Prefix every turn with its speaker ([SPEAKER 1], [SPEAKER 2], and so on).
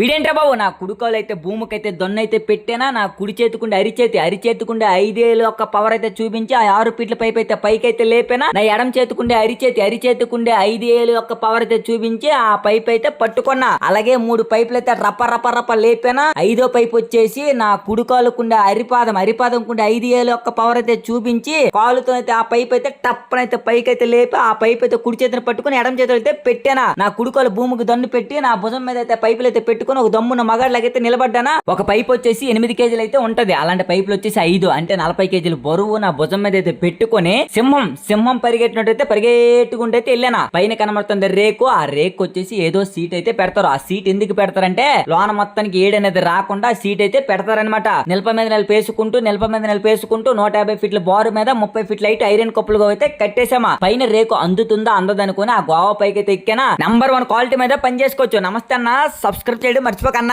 [SPEAKER 1] వీడేంట్రా బాబు? నా కుడుకోలు అయితే భూమికైతే దొన్నైతే పెట్టేనా? నా కుడి చేతికుండే అరిచేతి అరిచేతికుండే ఐదేళ్ళు ఒక పవర్ అయితే చూపించి ఆ ఆరు పీట్ల పైపు అయితే పైకైతే లేపేనా? నా ఎడం చేతికుండే అరిచేతి అరిచేతికుండే ఐదేళ్ళు ఒక్క పవర్ అయితే చూపించి ఆ పైప్ అయితే పట్టుకున్నా. అలాగే మూడు పైపులు అయితే రప్ప రప్ప రప్ప లేపేనా? ఐదో పైపు వచ్చేసి నా కుడుకాలుకుండే అరిపాదం అరిపాదం కుండే ఐదు ఏళ్ళు ఒక్క పవర్ అయితే చూపించి కాలుతో అయితే ఆ పైప్ అయితే టప్పనైతే పైకి అయితే లేపి ఆ పైప్ అయితే కుడి చేతిని పట్టుకుని ఎడం చేతులు అయితే పెట్టానా? నా కుడుకోలు భూమికి దన్ను పెట్టి నా భుజం మీద అయితే పైపులు అయితే పెట్టుకుని ఒక దమ్మున మగాళ్ళకైతే నిలబడ్డానా? ఒక పైప్ వచ్చేసి ఎనిమిది కేజీలు అయితే ఉంటది. అలాంటి పైపులు వచ్చేసి ఐదు అంటే నలభై కేజీలు బరువు నా భుజం మీద అయితే పెట్టుకొని సింహం సింహం పరిగెట్టినట్టయితే పరిగెట్టుకుంటూ అయితే వెళ్ళానా? పైన కనబడుతుంది రేకు. ఆ రేకు వచ్చేసి ఏదో సీట్ అయితే పెడతారు. ఆ సీట్ ఎందుకు పెడతారంటే లోన మొత్తానికి ఏడనేది రాకుండా సీట్ అయితే పెడతారనమాట నిలప మీద నిలిపేసుకుంటూ నిలప మీద నిలిపేసుకుంటూ నూట యాభై ఫీట్ల బారు మీద ముప్పై ఫీట్ల అయితే ఐరన్ కప్పులుగా అయితే కట్టేసామా పైన రేకు అందుతుందా? అందదనుకుని ఆ గోవా పైకి అయితే ఎక్కానా? నంబర్ వన్ క్వాలిటీ మీద పని చేసుకోవచ్చు. నమస్తే అన్న. సబ్స్క్రైబ్ చేయడం మర్చిపోకన్నా